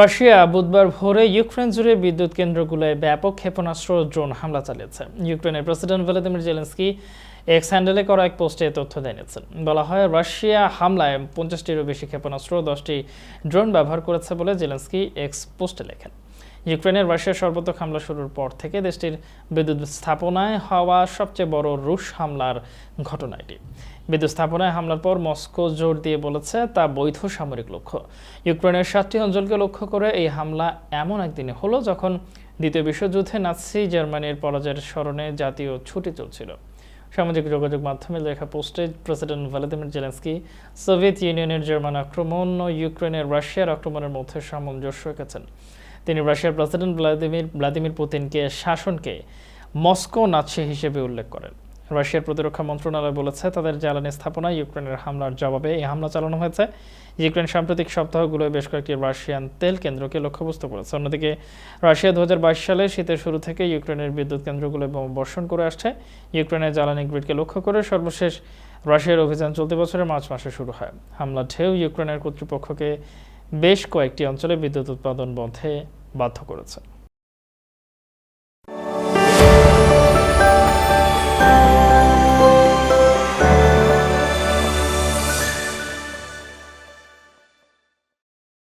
Russia বুধবার ভোরে Ukraine জুড়ে বিদ্যুৎ কেন্দ্রগুলোয় ব্যাপক ক্ষেপণাস্ত্র ড্রোন হামলা চালিয়েছে। ইউক্রেনের প্রেসিডেন্ট ভ্লাদিমির জেলেন্সকি এক্স হ্যান্ডেলে করা এক পোস্টে তথ্য জানিয়েছেন। বলা হয়, রাশিয়া হামলায় পঞ্চাশটিরও বেশি ক্ষেপণাস্ত্র দশটি ড্রোন ব্যবহার করেছে বলে জেলেন্সকি এক্স পোস্টে লেখেন। ইউক্রেনের রাশিয়ার সর্বাত্মক হামলা শুরুর পর থেকে দেশটির বিদ্যুৎ স্থাপনায় হওয়া সবচেয়ে বড় রুশ হামলার ঘটনা এটি। বিদ্যুৎ স্থাপনায় হামলার পর মস্কো জোর দিয়ে বলেছে তা বৈধ সামরিক লক্ষ্য। ইউক্রেনের সাতটি অঞ্চলকে লক্ষ্য করে এই হামলা এমন একদিনে হলো যখন দ্বিতীয় বিশ্বযুদ্ধে নাৎসি জার্মানির পরাজয়ের স্মরণে জাতীয় ছুটি চলছিল। সামাজিক যোগাযোগ মাধ্যমে লেখা পোস্টে প্রেসিডেন্ট ভ্লাদিমির জেলেন্সকি, সোভিয়েত ইউনিয়নের জার্মান আক্রমণ ও ইউক্রেনের রাশিয়ার আক্রমণের মধ্যে সামঞ্জস্য রেখেছেন। তিনি রাশিয়ার প্রেসিডেন্ট ভ্লাদিমির ভ্লাদিমির পুতিনকে শাসনকে মস্কো নাৎসি হিসেবে উল্লেখ করেন। রাশিয়ার প্রতিরক্ষা মন্ত্রণালয় বলেছে, তাদের জ্বালানি স্থাপনায় ইউক্রেনের হামলার জবাবে এই হামলা চালানো হয়েছে। ইউক্রেন সাম্প্রতিক সপ্তাহগুলোয় বেশ কয়েকটি রাশিয়ান তেল কেন্দ্রকে লক্ষ্যবস্তু করেছে। অন্যদিকে, রাশিয়া দু হাজার বাইশ সালে শীতের শুরু থেকে ইউক্রেনের বিদ্যুৎ কেন্দ্রগুলো বর্ষণ করে আসছে। ইউক্রেনের জ্বালানি গ্রিডকে লক্ষ্য করে সর্বশেষ রাশিয়ার অভিযান চলতি বছরের মার্চ মাসে শুরু হয়। হামলা ঢেউ ইউক্রেনের কর্তৃপক্ষকে বেশ কয়েকটি অঞ্চলে বিদ্যুৎ উৎপাদন বন্ধে বাধ্য করেছে।